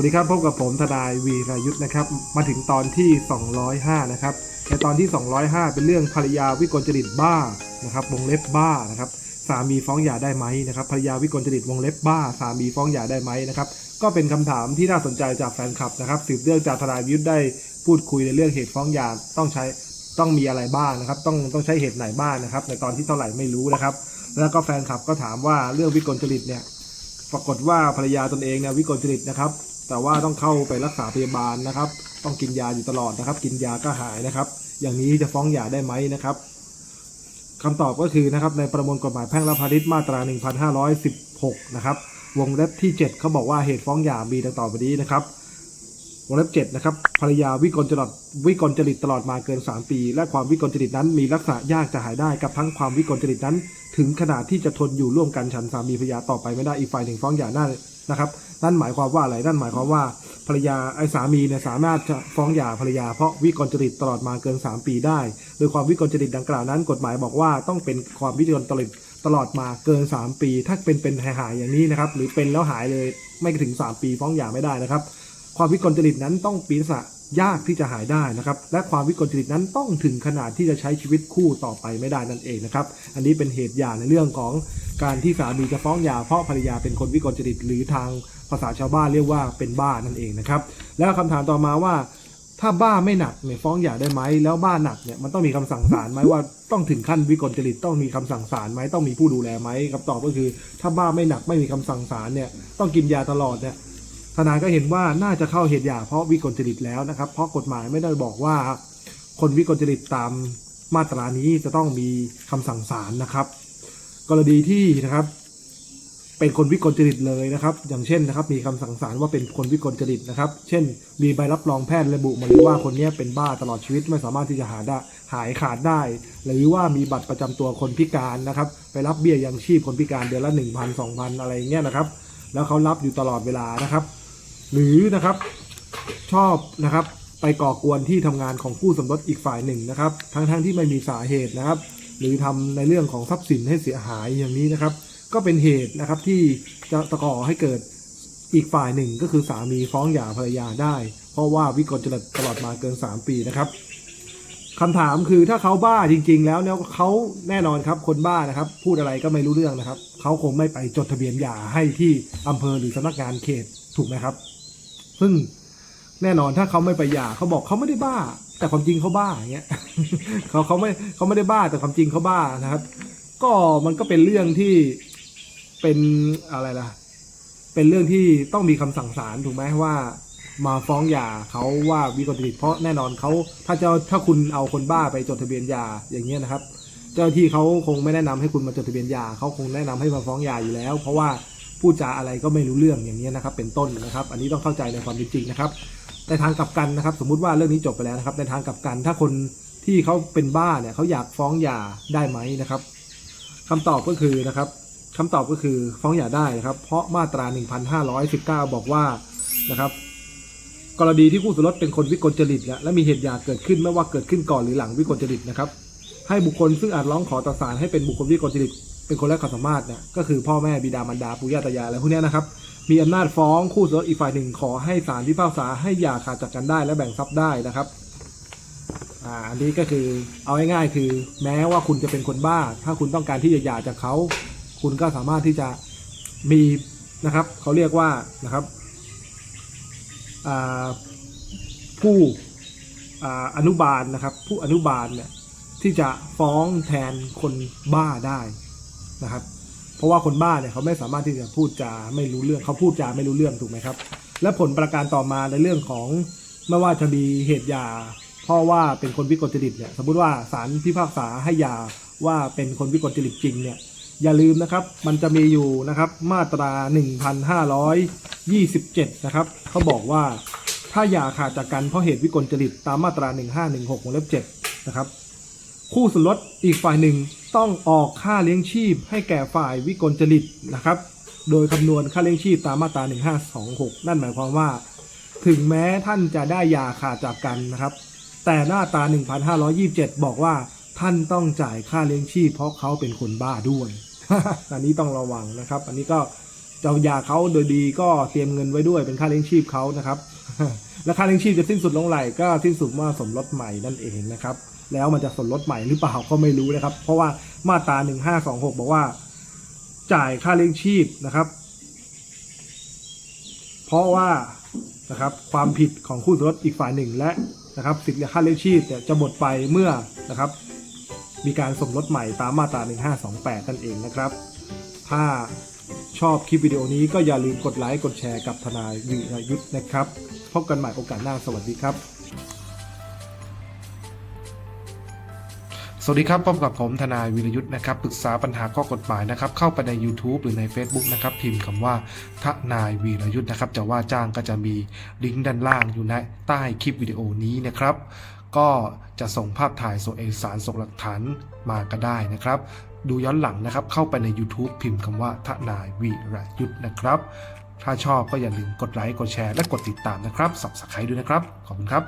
วัสดีครับพบกับผมทนายวีรายุทธ์นะครับ มาถึงตอนที่ 205 นะครับ ในตอนที่ 205 เป็นเรื่องภรรยาวิกลจริตบ้านะครับวงเล็บบ้านะครับสามีฟ้องหย่าได้ไหมนะครับภรรยาวิกลจริตวงเล็บบ้า สามีฟ้องหย่าได้ไหมนะครับ ก็เป็นคำถามที่น่าสนใจจากแฟนคลับนะครับสืบเนื่องจากทนายวิทย์ได้พูดคุยในเรื่องเหตุฟ้องหย่าต้องใช้ต้องมีอะไรบ้างนะครับ ต้องต้องใช้เหตุไหนบ้างนะครับ ในตอนที่เท่าไหร่ไม่รู้นะครับ แล้วก็แฟนคลับก็ถามว่าเรื่องวิกลจริตเนี่ยปรากฏว่าภรรยาตนเองเนี่ยวิกลจริตนะครับ แต่ว่าต้องเข้าไปรักษาพยาบาลนะครับ ต้องกินยาอยู่ตลอดนะครับ กินยาก็หายนะครับ อย่างนี้จะฟ้องหย่าได้ไหมนะครับคำตอบก็คือนะครับในประมวลกฎหมายแพ่งและพาณิชย์มาตรา 1516 นะครับ วงเล็บที่ 7 เขาบอกว่าเหตุฟ้องหย่ามีดังต่อไปนี้นะครับ วงเล็บ 7 นะครับภรรยาวิกลจริตวิกลจริตตลอดมาเกิน 3 ปี และความวิกลจริตนั้นมีลักษณะยากจะหายได้กับทั้งความวิกลจริตนั้น ถึงขนาดที่จะทนอยู่ร่วมกันฉันสามีภรรยาต่อไปไม่ได้อีกฝ่ายหนึ่งฟ้องหย่าได้ นะครับนั่นหมายความว่าอะไรนั่นหมายความว่าภรรยาไอ้สามีเนี่ยสามารถจะฟ้องหย่าภรรยาเพราะวิกลจริตตลอดมาเกิน 3 ปีได้ โดยความวิกลจริตดังกล่าวนั้น กฎหมายบอกว่าต้องเป็นความวิกลจริตตลอดมาเกิน 3 ปี ถ้าเป็นเป็นหายหายๆอย่างนี้นะครับหรือเป็นแล้วหายเลยไม่ถึง 3 ปีฟ้องหย่าไม่ได้นะครับ ความวิกลจริตนั้นต้องปีศาจ ยากที่จะหายได้นะครับ และความวิกลจริตนั้นต้องถึงขนาดที่จะใช้ชีวิตคู่ต่อไปไม่ได้นั่นเองนะครับ อันนี้เป็นเหตุอย่างในเรื่องของการที่สามีจะฟ้องหย่าเพราะภรรยาเป็นคนวิกลจริตหรือทางภาษาชาวบ้านเรียกว่าเป็นบ้านั่นเองนะครับ แล้วคำถามต่อมาว่า ถ้าบ้าไม่หนักเนี่ยฟ้องหย่าได้ไหมแล้วบ้าหนักเนี่ยมันต้องมีคำสั่งศาลไหมว่าต้องถึงขั้นวิกลจริตต้องมีคำสั่งศาลไหมต้องมีผู้ดูแลไหมคำตอบก็คือ ถ้าบ้าไม่หนักไม่มีคำสั่งศาลเนี่ยต้องกินยาตลอดเนี่ย ทนายก็เห็นว่าน่าจะเข้าเหตุหย่าเพราะวิกลจริตแล้วนะครับ เพราะกฎหมายไม่ได้บอกว่า คนวิกลจริตตามมาตรานี้จะต้องมีคำสั่งศาลนะครับ กรณีที่นะครับ เป็นคนวิกลจริตเลยนะครับ อย่างเช่นนะครับ มีคำสั่งศาลว่าเป็นคนวิกลจริตนะครับ เช่น มีใบรับรองแพทย์ระบุมาเลยว่าคนนี้เป็นบ้าตลอดชีวิตไม่สามารถที่จะหาได้หายขาดได้ หรือว่ามีบัตรประจำตัวคนพิการนะครับ ไปรับเบี้ยยังชีพคนพิการเดือนละหนึ่งพันสองพันอะไรเงี้ยนะครับ แล้วเขารับอยู่ตลอดเวลานะครับ หรือนะครับชอบนะครับไปก่อกวนที่ทำงานของคู่สมรสอีกฝ่ายหนึ่งนะครับ ทั้งๆทที่ไม่มีสาเหตุนะครับ หรือทำในเรื่องของทรัพย์สินให้เสียหายอย่างนี้นะครับ ก็เป็นเหตุนะครับที่จะตะก่อให้เกิดอีกฝ่ายหนึ่งก็คือสามีฟ้องหย่าภรรยาได้ เพราะว่าวิกลจริตตลอดมาเกิน 3 ปีนะครับคำถามคือถ้าเขาบ้าจริง ๆ แล้วเนี่ยเขาแน่นอนครับคนบ้านะครับ พูดอะไรก็ไม่รู้เรื่องนะครับเขาคงไม่ไปจดทะเบียนหย่าให้ที่อำเภอหรือสำนักงานเขตถูกไหมครับ ซึ่งแน่นอนถ้าเขาไม่ไปหย่าเขาบอกเขาไม่ได้บ้า แต่ความจริงเขาบ้าอย่างเงี้ยเขาเขาไม่เขาไม่ได้บ้าแต่ความจริงเขาบ้านะครับ ก็มันก็เป็นเรื่องที่เป็นอะไรล่ะ เป็นเรื่องที่ต้องมีคำสั่งศาลถูกไหมว่า มาฟ้องหย่าเขาว่าวิกลจริตเพราะแน่นอนเขาถ้าเจ้าถ้าคุณเอาคนบ้าไปจดทะเบียนหย่าอย่างเงี้ยนะครับ เจ้าที่เขาคงไม่แนะนำให้คุณมาจดทะเบียนหย่าเขาคงแนะนำให้มาฟ้องหย่าอยู่แล้ว เพราะว่า พูดจาอะไรก็ไม่รู้เรื่องอย่างเงี้นะครับ เป็นต้นนะครับ อันนี้ต้องเข้าใจในความเป็นจริงนะครับในทางกลับกันนะครับ สมมุติว่าเรื่องนี้จบไปแล้วนะครับ ในทางกลับกันถ้าคนที่เขาเป็นบ้าเนี่ยเขาอยากฟ้องหย่าได้ไหมนะครับคำตอบก็คือนะครับคำตอบก็คือฟ้องหย่าได้นะครับ เพราะมาตรา 1519 บอกว่านะครับกรณีที่คู่สมรสเป็นคนวิกลจริตและและมีเหตุหย่าเกิดขึ้นไม่ว่าเกิดขึ้นก่อนหรือหลังวิกลจริตนะครับ ให้บุคคลซึ่งอาจร้องขอต่อศาลให้เป็นบุคคลวิกลจริต เป็นคนแรกความสามารถเนี่ยก็คือพ่อแม่บิดามารดาปู่ย่าตายายอะไรพวกนี้นะครับมีอำนาจฟ้องคู่สมรสอีกฝ่ายหนึ่งขอให้ศาลพิพากษาให้หย่าขาดจากกันได้และแบ่งทรัพย์ได้นะครับอ่าอันนี้ก็คือเอาง่ายๆคือ แม้ว่าคุณจะเป็นคนบ้า ถ้าคุณต้องการที่จะหย่าจากเขาคุณก็สามารถที่จะมีนะครับเขาเรียกว่านะครับอ่าผู้อ่าอนุบาลนะครับ ผู้อนุบาลเนี่ยที่จะฟ้องแทนคนบ้าได้ นะครับ เพราะว่าคนบ้าเนี่ยเขาไม่สามารถที่จะพูดจาไม่รู้เรื่องเขาพูดจาไม่รู้เรื่องถูกไหมครับ และผลประการต่อมาในเรื่องของไม่ว่าจะมีเหตุยาเพราะว่าเป็นคนวิกลจริตเนี่ยสมมุติว่าศาลพิพากษาให้ยาว่าเป็นคนวิกลจริตจริงเนี่ยอย่าลืมนะครับ มันจะมีอยู่นะครับมาตรา 1527 นะครับเขาบอกว่าถ้ายาขาดจากกันเพราะเหตุวิกลจริตตามมาตรา 1516วงเล็บ7นะครับ คู่สมรสอีกฝ่ายหนึ่ง ต้องออกค่าเลี้ยงชีพให้แก่ฝ่ายวิกลจริตนะครับ โดยคำนวณค่าเลี้ยงชีพตามมาตรา 1526 นั่นหมายความว่า ถึงแม้ท่านจะได้ยาขาดจากกันนะครับ แต่หน้าตา 1527 บอกว่าท่านต้องจ่ายค่าเลี้ยงชีพเพราะเขาเป็นคนบ้าด้วย อันนี้ต้องระวังนะครับ อันนี้ก็จะเอายาเขาโดยดีก็เตรียมเงินไว้ด้วยเป็นค่าเลี้ยงชีพเขานะครับ และค่าเลี้ยงชีพจะสิ้นสุดลงไหลก็สิ้นสุดเมื่อสมรสใหม่นั่นเองนะครับ แล้วมันจะสมรสใหม่หรือเปล่าก็ไม่รู้นะครับ เพราะว่ามาตรา 1526 บอกว่า จ่ายค่าเลี้ยงชีพนะครับ เพราะว่านะครับความผิดของคู่สมรสอีกฝ่ายหนึ่งและนะครับสิทธิค่าเลี้ยงชีพจะหมดไปเมื่อนะครับ มีการสมรสใหม่ตามมาตรา 1528 นั่นเองนะครับ ถ้าชอบคลิปวิดีโอนี้ก็อย่าลืมกดไลค์กดแชร์กับทนายวิรยุทธ์นะครับ พบกันใหม่โอกาสหน้าสวัสดีครับ สวัสดีครับพบกับผมทนายวิรยุทธ์นะครับปรึกษาปัญหาข้อกฎหมายนะครับเข้าไปใน YouTube หรือใน Facebook นะครับพิมพ์คำว่าทนายวีรยุทธ์นะครับจะว่าจ้างก็จะมีลิงก์ด้านล่างอยู่ในใต้คลิปวิดีโอนี้นะครับ ก็จะส่งภาพถ่ายส่งเอกสารส่งหลักฐานมาก็ได้นะครับ ดูย้อนหลังนะครับเข้าไปใน YouTube พิมพ์คำว่าทนายวีรยุทธ์นะครับ ถ้าชอบก็อย่าลืมกดไลค์กดแชร์และกดติดตามนะครับ Subscribe ด้วยนะครับขอบคุณครับ